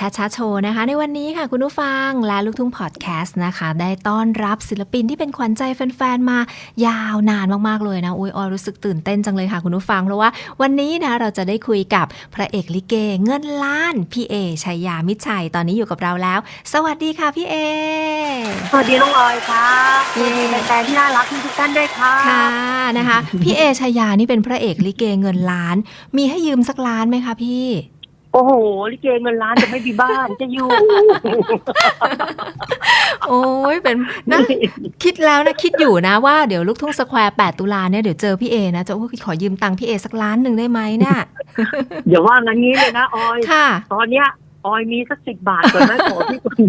ชาชาโชว์นะคะ ในวันนี้ค่ะคุณผู้ฟังและลูกทุ่งพอดแคสต์นะคะ ได้ต้อนรับศิลปินที่เป็นขวัญใจแฟนๆมายาวนานมากๆเลยนะอุ้ยออยรู้สึกตื่นเต้นจังเลยค่ะคุณผู้ฟังเพราะว่าวันนี้นะเราจะได้คุยกับพระเอกลิเก เงินล้านพี่เอชัยยามิตรชัยตอนนี้อยู่กับเราแล้ว สวัสดีค่ะพี่เอสวัสดีน้องออยครับเย้สวัสดีแฟนๆที่น่ารักทุกท่านด้วยครับค่ะนะคะ พี่เอชัยยานี่เป็นพระเอกลิเกเงินล้าน มีให้ยืมสักล้านไหมคะพี่ โอ้โหลิเกเงินล้านจะไม่มีบ้านจะอยู่ โอ้ยเป็นนะคิดแล้วนะคิดอยู่นะว่าเดี๋ยวลูกทุ่งสแควร์8ตุลาเนี่ยเดี๋ยวเจอพี่เอนะจะโอ้ยขอยืมตังค์พี่เอสักล้านหนึ่งได้ไหมเนี่ยอย่าว่างั้นงี้เลยนะออยค่ะ ตอนเนี้ย ออยมีสักสิบบาทก่อนนะขอพี่คน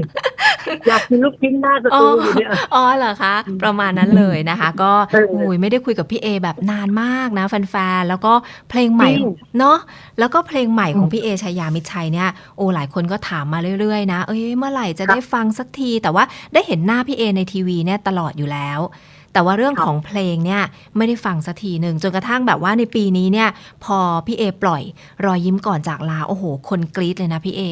อยากกินลูกชิ้นหน้าสตูอยู่เนี่ยอ๋อเหรอคะ ประมาณนั้นเลยนะคะ ก็เออโอ้ยไม่ได้คุยกับพี่เอแบบนานมากนะแฟนๆแล้วก็เพลงใหม่จริงเนาะแล้วก็เพลงใหม่ของอืมพี่เอชายามิตรชัยเนี่ยโอ้หลายคนก็ถามมาเรื่อยๆนะเอ้ยเมื่อไหร่จะได้ฟังสักที แต่ว่าได้เห็นหน้าพี่เอในทีวีเนี่ยตลอดอยู่แล้ว แต่ว่าเรื่องครับของเพลงเนี่ยไม่ได้ฟังสักทีหนึ่งจนกระทั่งแบบว่าในปีนี้เนี่ย พอพี่เอปล่อยรอยยิ้มก่อนจากลาโอ้โห คนกรี๊ดเลยนะพี่เอ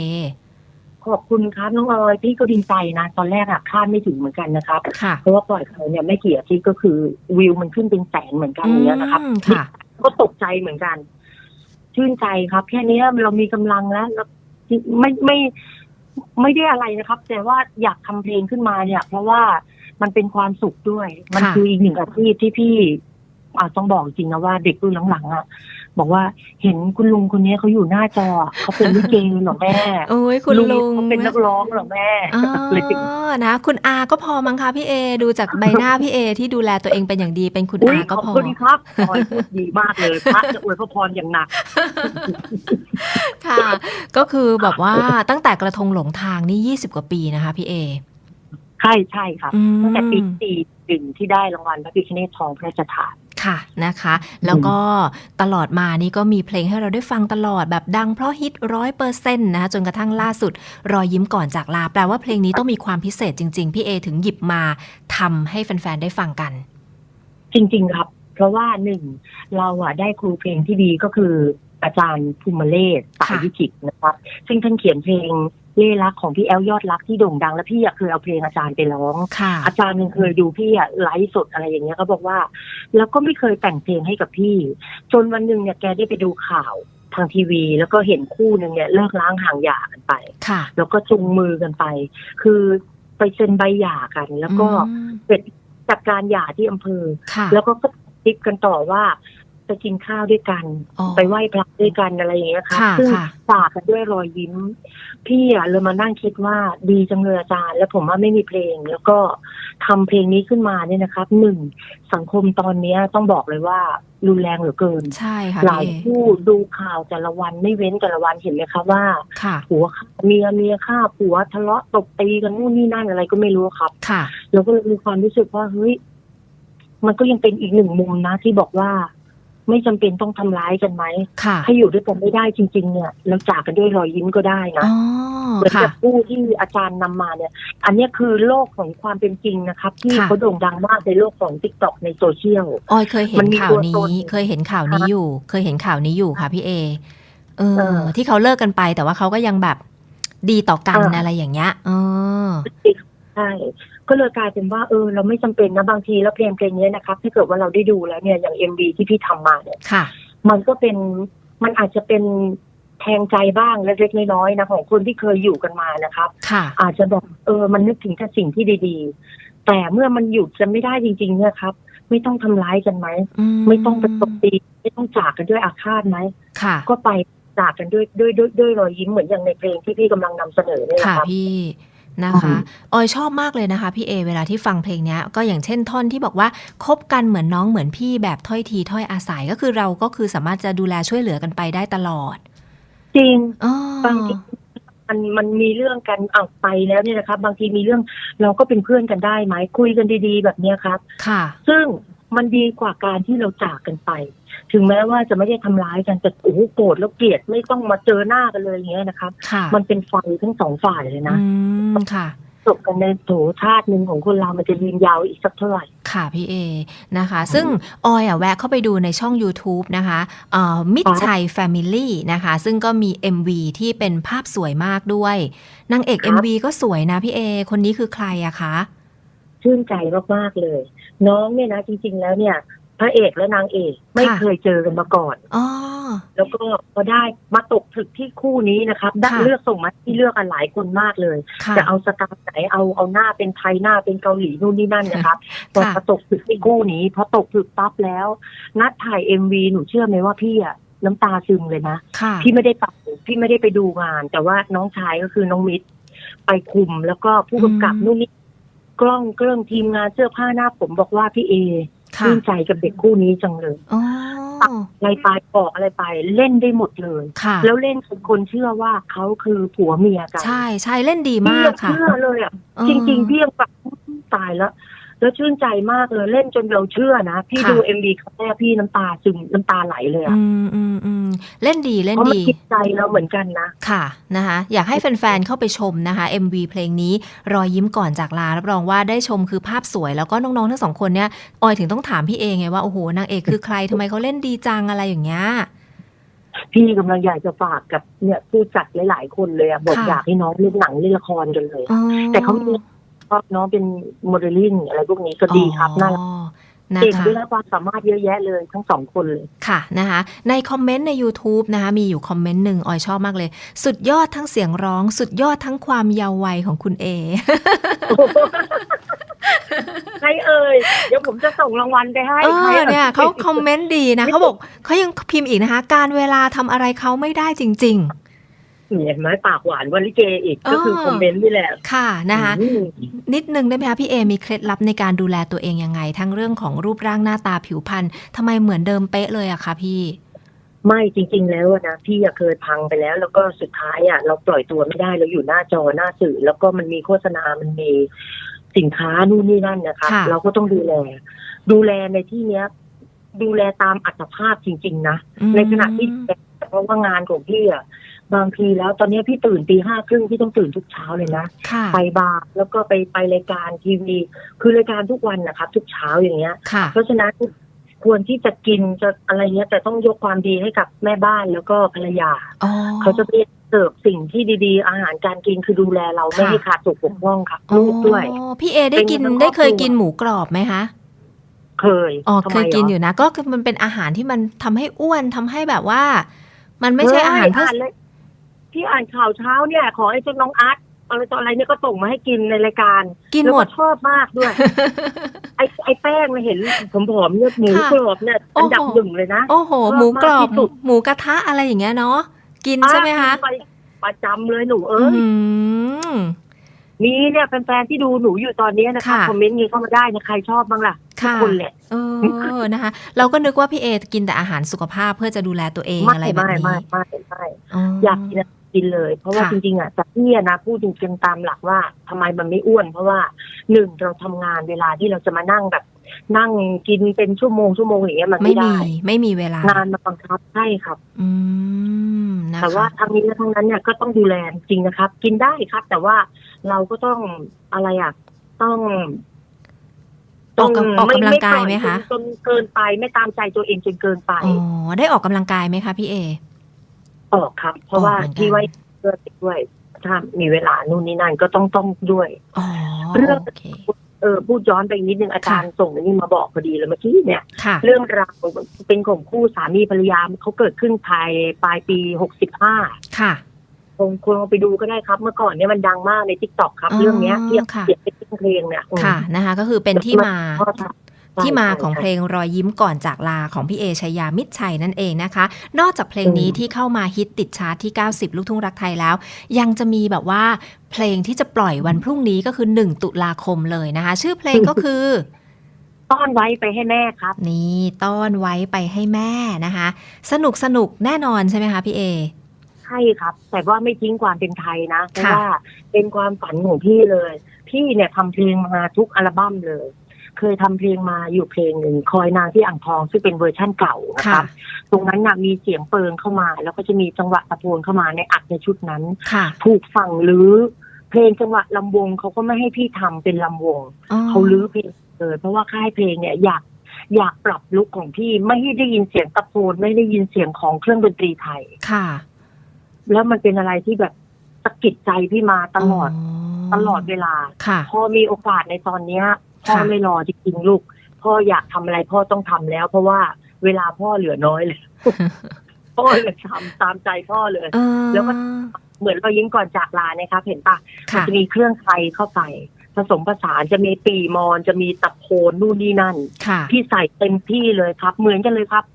ขอบคุณครับน้องออยพี่ก็ดีใจนะ ตอนแรกอะคาดไม่ถึงเหมือนกันนะครับค่ะเพราะว่าปล่อยเขาเนี่ยไม่กี่อาทิตย์ก็คือวิวมันขึ้นเป็นแสนเหมือนกันอย่างเงี้ยนะครับอืมค่ะก็ตกใจเหมือนกัน ชื่นใจครับ แค่เนี้ยเรามีกำลังแล้วแล้วไม่ไม่ไม่ได้อะไรนะครับ แต่ว่าอยากทำเพลงขึ้นมาเนี่ย เพราะว่า มันเป็นความสุขด้วย มันค่ะคืออีกหนึ่งอาชีพที่พี่อาต้องบอกจริงนะว่าเด็กรุ่นหลังๆอะบอกว่าเห็นคุณลุงคนนี้เขาอยู่หน้าจออะเขาเป็นลิเกเหรอแม่โอ้ยคุณลุงเขาเป็นนักร้องเหรอแม่อ๋เลยอนะ คุณอาก็พอมั้งคะพี่เอ ดูจากใบหน้าพี่เอ ที่ดูแลตัวเองเป็นอย่างดีเป็นคุณอุ้ยอาขก็อบพอคุณครับออยพูดดีมากเลยพระจะอวยพระพรอย่างหนัก ค่ะ ก็คือแบบว่าตั้งแต่กระทงหลงทางนี่ 20 กว่าปีนะคะพี่เอใช่ใช่ครับอืมตั้งแต่ปีสี่หนึ่งที่ได้รางวัลพระพิฆเนศทองพระราชทานค่ะนะคะ แล้วก็ตลอดมานี่ก็มีเพลงให้เราได้ฟังตลอดแบบดังเพราะฮิตร้อยเปอร์เซ็นต์นะคะจนกระทั่งล่าสุด รอยยิ้มก่อนจากลา แปลว่าเพลงนี้ต้องมีความพิเศษจริง ๆ พี่เอถึงหยิบมาทำให้แฟน ๆ ได้ฟังกัน จริง ๆ ครับ เพราะว่าหนึ่งเราอะได้ครูเพลงที่ดีก็คืออาจารย์ภูมิเลศสายค่ะวิจิตรนะครับ ซึ่งท่านเขียนเพลง เล่รักของพี่แอลยอดรักที่โด่งดัง และพี่อะเคยเอาเพลงอาจารย์ไปร้องค่ะอาจารย์ยังเคยดูพี่อะไลฟ์สดอะไรอย่างเงี้ยเขาบอกว่า แล้วก็ไม่เคยแต่งเพลงให้กับพี่ จนวันหนึ่งเนี่ยแกได้ไปดูข่าวทางทีวี แล้วก็เห็นคู่หนึ่งเนี่ยเลิกล้างห่างหย่ากันไปค่ะแล้วก็จูงมือกันไป คือไปเซ็นใบหย่ากัน แล้วก็อืมเสร็จจากการหย่าที่อำเภอค่ะแล้วก็ติดกันต่อว่า ไปกินข้าวด้วยกันอ๋อไปไหว้พระด้วยกันอะไรอย่างเงี้ยครับค่ะซึ่งค่ะฝากกันด้วยรอยยิ้ม พี่อะเลยมานั่งคิดว่าดีจังเลยอาจารย์ แล้วผมว่าไม่มีเพลง แล้วก็ทำเพลงนี้ขึ้นมาเนี่ยนะครับหนึ่งสังคมตอนเนี้ยต้องบอกเลยว่ารุนแรงเหลือเกิน ใช่ค่ะหลายพี่เอคู่ดูข่าวแต่ละวันไม่เว้นแต่ละวันเห็นไหมครับว่าค่ะผัวฆ่าเมียเมียฆ่าผัวทะเลาะตบตีกันนู่นนี่นั่นอะไรก็ไม่รู้ครับ ค่ะเราก็เลยมีความรู้สึกว่าเฮ้ยมันก็ยังเป็นอีกหนึ่งมุมนะที่บอกว่า ไม่จำเป็นต้องทำร้ายกันไหมค่ะถ้าอยู่ด้วยกันไม่ได้จริง ๆ เนี่ยเราจากกันด้วยรอยยิ้มก็ได้นะอ๋อเหมือนค่ะกับผู้ที่อาจารย์นำมาเนี่ย อันเนี้ยคือโลกของความเป็นจริงนะครับ ที่ค่ะเขาโด่งดังมากในโลกของติ๊กต็อกในโซเชียลออยเคยเห็มันนมีข่าวตัวตนี้นเคยเห็นข่าวนี้อยู่ เคยเห็นข่าวนี้อยู่ค่ะพี่เอเอเอออที่เขาเลิกกันไปแต่ว่าเขาก็ยังแบบดีต่อกันเออออะไรอย่างเงี้ยเออใช่ ก็เลยกลายเป็นว่าเออเราไม่จำเป็นนะบางทีแล้วเพลงเพลงนี้นะครับถ้าเกิดว่าเราได้ดูแล้วเนี่ยอย่างเอ็มบีที่พี่ทำมาเนี่ยค่ะ มันก็เป็นมันอาจจะเป็นแทงใจบ้างเล็กๆน้อยๆนะของคนที่เคยอยู่กันมานะครับค่ะอาจจะแบบเออมันนึกถึงแต่สิ่งที่ดี ๆ แต่เมื่อมันหยุดจะไม่ได้จริง ๆ เนี่ยครับ ไม่ต้องทำร้ายกันไหมอืไม่ต้องไปตบตีไม่ต้องจากกันด้วยอาฆาตไหมค่ะก็ไปจากกันด้วยด้วยด้วยด้วยรอยยิ้มเหมือนอย่างในเพลงที่พี่กำลังนำเสนอเนี่ยค่ะนะครับพี่ นะคะอืมออยชอบมากเลยนะคะพี่เอเวลาที่ฟังเพลงเนี้ยก็อย่างเช่นท่อนที่บอกว่าคบกันเหมือนน้องเหมือนพี่แบบถ้อยทีถ้อยอาศัยก็คือเราก็คือสามารถจะดูแลช่วยเหลือกันไปได้ตลอด จริงอ๋อบางทีมันมันมีเรื่องกันเอาไปแล้วเนี่ยนะครับ บางทีมีเรื่องเราก็เป็นเพื่อนกันได้ไหมคุยกันดี ๆ แบบเนี้ยครับ ค่ะ ซึ่งมันดีกว่าการที่เราจากกันไป ถึงแม้ว่าจะไม่ได้ทำร้ายกันแต่โอ้โหโกรธแล้วเกลียดไม่ต้องมาเจอหน้ากันเลยอย่างเงี้ยนะครับค่ะมันเป็นไฟทั้งสองฝ่ายเลยนะอืมค่ะจบกันในโถชาติหนึ่งของคนเรามันจะยืนยาวอีกสักเท่าไหร่ค่ะพี่เอนะคะ ซึ่งออยอะแวะเข้าไปดูในช่อง YouTube นะคะมิดชัย Family นะคะ ซึ่งก็มี MV ที่เป็นภาพสวยมากด้วยนางเอกครับ MV ก็สวยนะพี่เอ คนนี้คือใครอะคะชื่นใจมาก ๆ เลย น้องเนี่ยนะจริง ๆ แล้วเนี่ย พระเอกและนางเอกไม่ค่ะเคยเจอกันมาก่อนอ๋อแล้วก็พอได้มาตกผลึกที่คู่นี้นะครับได้ค่ะเลือกส่งมาที่เลือกกันหลายคนมากเลยค่ะจะเอาสไตล์ไหนเอาเอาหน้าเป็นไทยหน้าเป็นเกาหลีนู่นนี่นั่นนะครับพอค่ะมาตกผลึกที่คู่นี้พอตกผลึกปั๊บแล้ว นัดถ่ายเอ็มวีหนูเชื่อไหมว่าพี่อะน้ำตาซึมเลยนะค่ะพี่ไม่ได้ไปพี่ไม่ได้ไปดูงาน แต่ว่าน้องชายก็คือน้องมิตร ไปคุมแล้วก็ผู้กำกับอืมนู่นนี่กล้องเครื่องทีมงานเสื้อผ้าหน้าผมบอกว่าพี่เอค่ะ ชื่นใจกับเด็กคู่นี้จังเลยอ๋ออะไรไปบอกอะไรไปเล่นได้หมดเลยค่ะแล้วเล่นจนคนเชื่อว่าเขาคือผัวเมียกัน ใช่ใช่เล่นดีพี่มากยังค่ะเชื่อเลยอะเออจริง ๆ พี่ยังแบบตายแล้ว แล้วชื่นใจมากเลยเล่นจนเราเชื่อนะ พี่ค่ะดูเอ็มบีครั้งแรกพี่น้ำตาซึมน้ำตาไหลเลยอะอืมอืมอืมเล่นดีเล่นเพราะมันดีจิตใจเราเหมือนกันนะค่ะนะคะ อยากให้แฟนๆเข้าไปชมนะคะ MV เพลงนี้รอยยิ้มก่อนจากลารับรองว่าได้ชมคือภาพสวย แล้วก็น้องๆทั้งสองคนเนี่ยออยถึงต้องถามพี่เองไงว่าโอ้โหนางเอกคือใครทำไมเขาเล่นดีจังอะไรอย่างเงี้ยพี่กำลังอยากจะฝากกับเนี่ยผู้จัดหลาย ๆ คนเลยอะบอกค่ะอยากให้น้องเล่นหนังเล่นละครกันเลยอ๋อแต่เขาไม่ ชอบน้องเป็นโมเดลลิ่งอะไรพวกนี้ก็ดีครับน่ารักอ๋อนะเก่งคะด้วยนะความสามารถเยอะแยะเลยทั้งสองคนเลยค่ะนะคะในคอมเมนต์ใน YouTube นะคะมีอยู่คอมเมนต์หนึ่งออยชอบมากเลย สุดยอดทั้งเสียงร้อง สุดยอดทั้งความเยาว์วัยของคุณเอใครเอ่ยเดี๋ยวผมจะส่งรางวัลไปให้เอใครออ่เนี่ยเขาคอมเมนต์ดีนะเขาบอกเขายังพิมพ์อีกนะคะ การเวลาทำอะไรเขาไม่ได้จริง เห็นไหมปากหวานวันลิเกอีกก็คือเออคอมเมนต์นี่แหละๆค่ะนะคะอืมนิดนึงได้ไหมคะพี่เอมีเคล็ดลับในการดูแลตัวเองยังไง ทั้งเรื่องของรูปร่างหน้าตาผิวพรรณทำไมเหมือนเดิมเป๊ะเลยอะคะพี่ ไม่จริง ๆ แล้วอะนะพี่อะเคยพังไปแล้ว แล้วก็สุดท้ายอะเราปล่อยตัวไม่ได้เราอยู่หน้าจอหน้าสื่อ แล้วก็มันมีโฆษณามันมีสินค้านู่นนี่นั่นนะคะค่ะเราก็ต้องดูแล ดูแลในที่เนี้ย ดูแลตามอัตภาพจริง ๆ นะอืมในขณะที่เพราะว่างานของพี่อะ บางทีแล้วตอนนี้พี่ตื่นตีห้าครึ่งพี่ต้องตื่นทุกเช้าเลยนะค่ะ ไปบาร์แล้วก็ไปไปรายการทีวี คือรายการทุกวันนะครับ ทุกเช้าอย่างเงี้ย ค่ะ เพราะฉะนั้นควรที่จะกินจะอะไรเงี้ยแต่ต้องยกความดีให้กับแม่บ้านแล้วก็ภรรยา อ๋อ เขาจะไปเสิร์ฟสิ่งที่ดีๆ อาหารการกินคือดูแลเราค่ะไม่ให้ขาดตกบกพร่องครับลูกด้วย อ๋อพี่เอได้กินเป็นทั้งได้เคยครอบครัวกินหมูกรอบไหมคะ เคยอ๋อ ทำเคไมยกินหรอยู่นะ ก็คือมันเป็นอาหารที่มันทำให้อ้วนทำให้แบบว่า มันไม่ใช่อาหารเพื่อเฮ้ยนเลย ที่อ่านข่าวเช้าเนี่ย ขอให้เจ้าน้องอาร์ตอะไรต่ออะไรเนี่ยก็ส่งมาให้กินในรายการกินแล้วหมดชอบมากด้วย ไอ้ไอ้แป้งเนี่ยเห็นผมผอมๆเนี่ยหมูค่ะกรอบเนี่ยอันดับโอ้โหหนึ่งเลยนะ โอ้โหชอบหมูกรอบมากที่สุดหมูกระทะอะไรอย่างเงี้ยเนาะกินใช่ไหมคะอ่าไปประจำเลยหนูเอ้ยอืมมีเนี่ยแฟนๆที่ดูหนูอยู่ตอนนี้นะคะค่ะคอมเมนต์นี้เข้ามาได้นะใครชอบบ้างล่ะทุกค่ะคนแหละเออนะคะ เราก็นึกว่าพี่เอกินแต่อาหารสุขภาพเพื่อจะดูแลตัวเองไม่อะไรแบบไม่นี้ไม่ไม่ไม่อ๋ออยากกินอะไร กินเลย เพราะว่าค่ะจริงๆอะจากพี่อะนะพูดจริงๆตามหลักว่าทำไมมันไม่อ้วน เพราะว่าหนึ่งเราทำงานเวลาที่เราจะมานั่งแบบ นั่งกินเป็นชั่วโมงชั่วโมงอย่างเงี้ยมันไม่ไม่มีได้ ไม่มีเวลางานมาบังคับใช่ครับ อืมนะคะแต่ว่าทั้งนี้และทั้งนั้นเนี่ยก็ต้องดูแลจริงนะครับ กินได้ครับ แต่ว่าเราก็ต้องอะไรอะต้องออกกำออกกำลังกายไหมคะจนเกินไปไม่ตามใจตัวเองจนเกินไปอ๋อได้ออกกำลังกายไหมคะพี่เอ ออกครับ เพราะว่าออกเหมือนกันที่ไว้เพื่อด้วย ถ้ามีเวลานู่นนี่นั่นก็ต้องต้องด้วยอ๋อเรื่องโอเคเออพูดย้อนไปนิดนึงอาจารย์ส่งอันนี้มาบอกพอดีเลยเมื่อกี้เนี่ยค่ะเรื่องราวเป็นของคู่สามีภรรยาเขาเกิดขึ้นภายปลายปีหกสิบห้าค่ะคงควรเอาไปดูก็ได้ครับ เมื่อก่อนเนี่ยมันดังมากในทิกตอกครับอ๋อเรื่องเนี้ยที่ค่ะเขียนเป็นเพลงเนี่ยอืมค่ะนะคะ ก็คือเป็นที่มาก็ ทำใช่ที่มาของใช่เพลงรอยยิ้มก่อนจากลาของพี่เอชายามิตรชัยนั่นเองนะคะ นอกจากเพลงนี้อืมที่เข้ามาฮิตติดชาร์ตที่ 90 ลูกทุ่งรักไทยแล้ว ยังจะมีแบบว่าเพลงที่จะปล่อยวันพรุ่งนี้ก็คือ 1 ตุลาคมเลยนะคะ ชื่อเพลงก็คือต้อนไว้ไปให้แม่ครับ นี่ต้อนไว้ไปให้แม่นะคะ สนุกสนุกแน่นอนใช่ไหมคะพี่เอใช่ครับ แต่ว่าไม่ทิ้งความเป็นไทยนะเพราะค่ะว่าเป็นความฝันของพี่เลย พี่เนี่ยทำเพลงมาทุกอัลบั้มเลย เคยทำเพลงมาอยู่เพลงหนึ่งคอยนางที่อ่างทองซึ่งเป็นเวอร์ชั่นเก่านะคค่ะรับตรงนั้นน่ะมีเสียงเปิงเข้ามา แล้วก็จะมีจังหวะตะโพนเข้ามาในอัดในชุดนั้นค่ะถูกฝั่งหรือเพลงจังหวะลำวงเขาก็ไม่ให้พี่ทำเป็นลำวงอ๋อเขาลื้อเพลงเลยเพราะว่าค่ายเพลงเนี่ยอยากอยากปรับลุคของพี่ไม่ให้ได้ยินเสียงตะโกนไม่ได้ยินเสียงของเครื่องดนตรีไทยค่ะ แล้วมันเป็นอะไรที่แบบสะกิดใจพี่มาตลอดตลอดเวลาค่ะพอมีโอกาสในตอนเนี้ย พ่อค่ะไม่รอจริงๆลูก พ่ออยากทำอะไรพ่อต้องทำแล้ว เพราะว่าเวลาพ่อเหลือน้อยเลยพ่อเลยทำตามใจพ่อเลยเออแล้วก็เหมือนเรายิ้มก่อนจากลานะครับเห็นปะมันค่ะจะมีเครื่องไทยเข้าไปผสมผสานจะมีปีมอนจะมีตะโพนนู่นนี่นั่นค่ะพี่ใส่เต็มที่เลยครับ เหมือนกันเลยครับ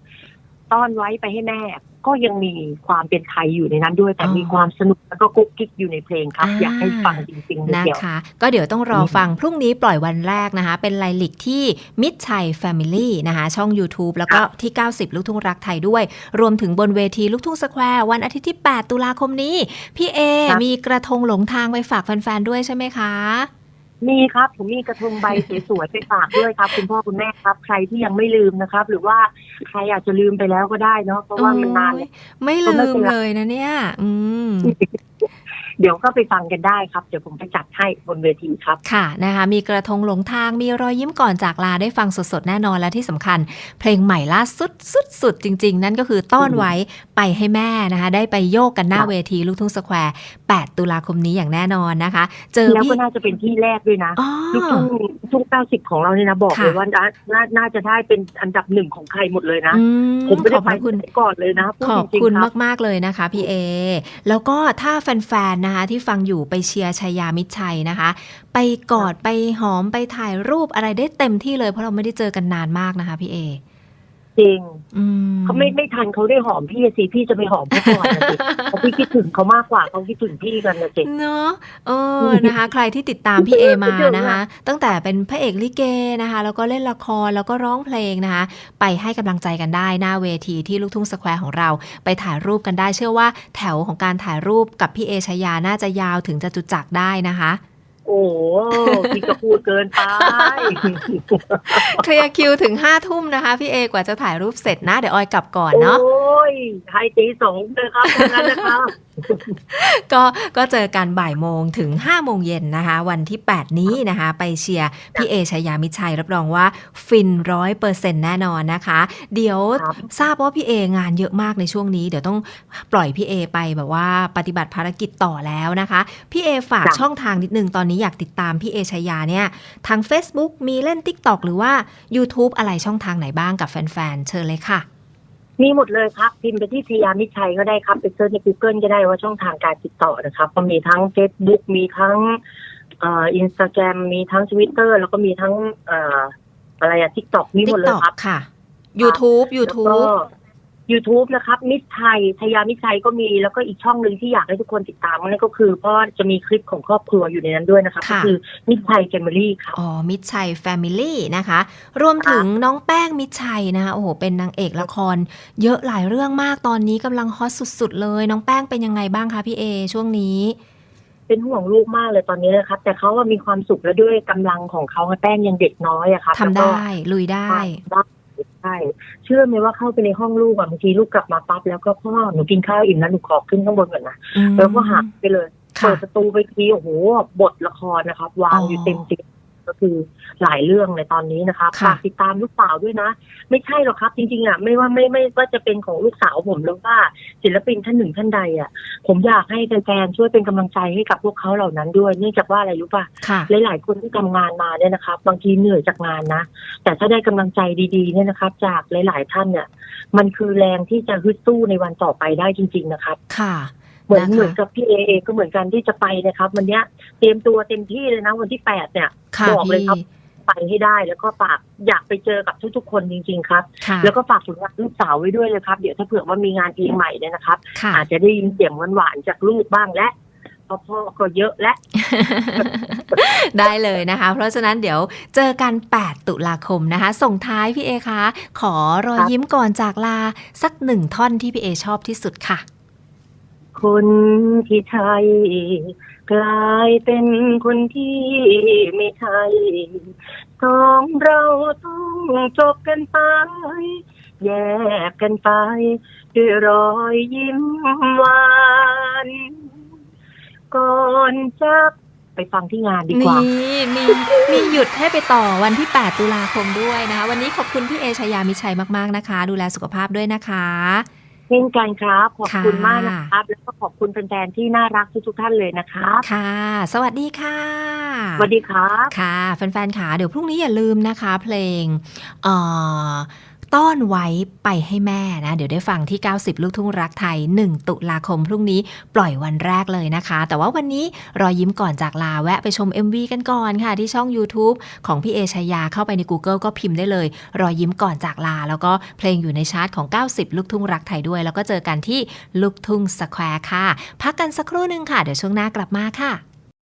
ต้อนไว้ไปให้แม่ ก็ยังมีความเป็นไทยอยู่ในนั้นด้วย แต่อ๋อมีความสนุกแล้วก็กุ๊กกิ๊กอยู่ในเพลงครับอ่าอยากให้ฟังจริงๆนะเดียวคะ ก็เดี๋ยวต้องรอฟังพรุ่งนี้ปล่อยวันแรกนะคะ เป็นไลลิกที่มิดชัย Family นะคะ ช่อง YouTube แล้วก็ที่ 90 ลูกทุ่งรักไทยด้วย รวมถึงบนเวทีลูกทุ่งสแควร์วันอาทิตย์ที่ 8 ตุลาคมนี้ พี่เอครับมีกระทงหลงทางไปฝากแฟนๆด้วยใช่ไหมคะ มีครับผมมีกระทงใบสวยๆไปฝากด้วยครับ คุณพ่อคุณแม่ครับ ใครที่ยังไม่ลืมนะครับ หรือว่าใครอาจจะลืมไปแล้วก็ได้เนาะเพราะว่ามันนาน โอ้ยไม่ลืมเลยนะเนี่ย อืม เดี๋ยวก็ไปฟังกันได้ครับ เดี๋ยวผมไปจัดให้บนเวทีครับ ค่ะนะคะ มีกระทงหลงทาง มีรอยยิ้มก่อนจากลาได้ฟังสดๆ แน่นอนและที่สำคัญ เพลงใหม่ล่าสุดสุดสุดจริง ๆ นั่นก็คือต้อนไว้ไปให้แม่นะคะ ได้ไปโยกกันหน้าครับเวทีลูกทุ่งสแควร์ 8 ตุลาคมนี้อย่างแน่นอนนะคะ เจอแล้วพี่ก็น่าจะเป็นที่แรกด้วยนะอ๋อลูกทุ่งลูกทุ่งเก้าสิบของเราเนี่ยนะบอกค่ะเลยว่าน่าน่าน่าจะได้เป็นอันดับหนึ่งของใครหมดเลยนะอืผมไม่ขได้อบพไประคุณไหนก่อนเลยนะพูดขอบจริงๆคุณครับมากๆเลยนะคะพี่เอแล้วก็ถ้าแฟนๆนะคะที่ฟังอยู่ไปเชียร์ชัยยามิตรชัยนะคะ ไปกอดไปหอมไปถ่ายรูปอะไรได้เต็มที่เลยเพราะเราไม่ได้เจอกันนานมากนะคะพี่เอ จริงอืมเขาไม่ไม่ทันเขาได้หอมพี่อะสิพี่จะไปหอมเขาก่อนนะสิเพราะพี่คิดถึงเขามากกว่าเขาคิดถึงพี่กันนะสิเนาะเออนะคะ ใครที่ติดตามพี่เอมานะคะ ตั้งแต่เป็นพระเอกลิเกนะคะ แล้วก็เล่นละครแล้วก็ร้องเพลงนะคะ ไปให้กำลังใจกันได้หน้าเวทีที่ลูกทุ่งสแควร์ของเรา ไปถ่ายรูปกันได้เชื่อว่าแถวของการถ่ายรูปกับพี่เอชายาน่าจะยาวถึงจะจุจักรได้นะคะ โอ้โหพี่ก็พูดเกินไป เคลียร์คิวถึง5้าทุ่มนะคะ พี่เอกว่าจะถ่ายรูปเสร็จนะ เดี๋ยวออยกลับก่อนเนาะ โอ้ยไทยตีสองเลยครับตรงนั้นนะครับ ก็ก็เจอกันบ่ายโมงถึง5้าโมงเย็นนะคะ วันที่ 8 นี้นะคะ ไปเชียร์พี่เอชายามิตรชัย รับรองว่าฟินร้อยเปอร์เซ็นต์แน่นอนนะคะ เดี๋ยวครับทราบว่าพี่เองานเยอะมากในช่วงนี้เดี๋ยวต้องปล่อยพี่เอไปแบบว่าปฏิบัติภารกิจต่อแล้วนะคะ พี่เอฝากจ้ะช่องทางนิดนึงตอนนี้อยากติดตามพี่เอชายาเนี่ยทาง Facebook มีเล่น TikTok หรือว่า YouTube อะไรช่องทางไหนบ้างกับแฟนๆ เชิญเลยค่ะ มีหมดเลยครับ พิมพ์ไปที่พยามิตรชัยก็ได้ครับ ไปเซิร์ชใน Google ก็ได้ว่าช่องทางการติดต่อนะครับก็มีทั้ง Facebook มีทั้งเอ่ออินสตาแกรมมีทั้ง Twitter แล้วก็มีทั้งเอ่ออะไรอะ TikTok มีหมดเลย TikTok ครับค่ะ YouTube แล้ว YouTube ก็ YouTube นะครับ มิตรชัยชยามิตรชัยก็มีแล้วก็อีกช่องหนึ่งที่อยากให้ทุกคนติดตามนั่นก็คือเพราะว่าจะมีคลิปของครอบครัวอยู่ในนั้นด้วยนะครับค่ะก็คือมิตรชัยแฟมิลี่ครับอ๋อมิตรชัย Family นะคะ รวมถึงน้องแป้งมิตรชัยนะคะโอ้โหเป็นนางเอกละคร เยอะหลายเรื่องมากตอนนี้กำลังฮอตสุดๆ เลย น้องแป้งเป็นยังไงบ้างคะพี่เอช่วงนี้เป็นห่วงลูกมากเลยตอนนี้นะครับ แต่เขาว่ามีความสุขแล้วด้วยกำลังของเขาแป้งยังเด็กน้อยอะครับทำแล้วก็ได้ลุยได้ได้ ใช่ เชื่อไหมว่าเข้าไปในห้องลูกอะบางทีลูกกลับมาปั๊บแล้วก็พ่อหนูกินข้าวอิ่มแล้วหนูขอขึ้นข้างบนก่อนนะอืมแล้วก็หักไปเลยค่ะเปิดประตูไปทีโอ้โหบทละครนะครับ วางอ๋อออยู่เต็มที ก็คือหลายเรื่องในตอนนี้นะครับค่ะฝากติดตามลูกสาวด้วยนะ ไม่ใช่หรอกครับ จริงๆอะไม่ว่าไม่ไม่ว่าจะเป็นของลูกสาวผมหรือว่าศิลปินท่านหนึ่งท่านใดอะ ผมอยากให้แฟนๆช่วยเป็นกำลังใจให้กับพวกเขาเหล่านั้นด้วยเนื่องจากว่าอะไรรู้ป่ะค่ะหลายๆคนที่ทำงานมาเนี่ยนะครับบางทีเหนื่อยจากงานนะ แต่ถ้าได้กำลังใจดีๆเนี่ยนะครับ จากหลาย ๆ ท่านเนี่ย มันคือแรงที่จะฮึดสู้ในวันต่อไปได้จริง ๆนะครับ ค่ะ เหมือนนะคะเหมือนกับพี่เอเองก็เหมือนกันที่จะไปนะครับ วันเนี้ยเตรียมตัวเต็มที่เลยนะวันที่แปดเนี่ยค่ะบอกเลยพี่ครับไปให้ได้แล้วก็ฝากอยากไปเจอกับทุกๆ คนจริง ๆ ครับค่ะแล้วก็ฝากผลงานลูกสาวไว้ด้วยเลยครับ เดี๋ยวถ้าเผื่อว่ามีงานเพลงใหม่เนี่ยนะครับค่ะอาจจะได้ยินเสียงหวานๆจากลูกบ้างและเพราะพ่อก็เยอะและ ได้เลยนะคะ เพราะฉะนั้นเดี๋ยวเจอกัน 8 ตุลาคมนะคะ ส่งท้ายพี่เอคะ ขอรอยครับยิ้มก่อนจากลาสักหนึ่งท่อนที่พี่เอชอบที่สุดค่ะ คนที่ใช่กลายเป็นคนที่ไม่ใช่สองเราต้องจบกันไป แยกกันไป ด้วยรอยยิ้มหวาน ก่อนจากไปฟังที่งานดีกว่า นี่มีมีหยุดให้ไปต่อวันที่ 8 ตุลาคมด้วยนะคะ วันนี้ขอบคุณพี่เอชยามิชัยมาก ๆ นะคะ ดูแลสุขภาพด้วยนะคะ เช่นกันครับ ขอบคุณค่ะมากนะครับ แล้วก็ขอบคุณแฟนๆที่น่ารักทุกๆท่านเลยนะครับ ค่ะ สวัสดีค่ะ สวัสดีครับ ค่ะ แฟนๆค่ะ เดี๋ยวพรุ่งนี้อย่าลืมนะคะ เพลง เอ่อ ต้อนไว้ไปให้แม่นะ เดี๋ยวได้ฟังที่ 90 ลูกทุ่งรักไทย 1 ตุลาคมพรุ่งนี้ปล่อยวันแรกเลยนะคะ แต่ว่าวันนี้รอยยิ้มก่อนจากลาแวะไปชม MV กันก่อนค่ะ ที่ช่อง YouTube ของพี่เอชายาเข้าไปใน Google ก็พิมพ์ได้เลย รอยยิ้มก่อนจากลา แล้วก็เพลงอยู่ในชาร์ตของ 90 ลูกทุ่งรักไทยด้วย แล้วก็เจอกันที่ลูกทุ่งสแควร์ค่ะ พักกันสักครู่หนึ่งค่ะเดี๋ยวช่วงหน้ากลับมาค่ะ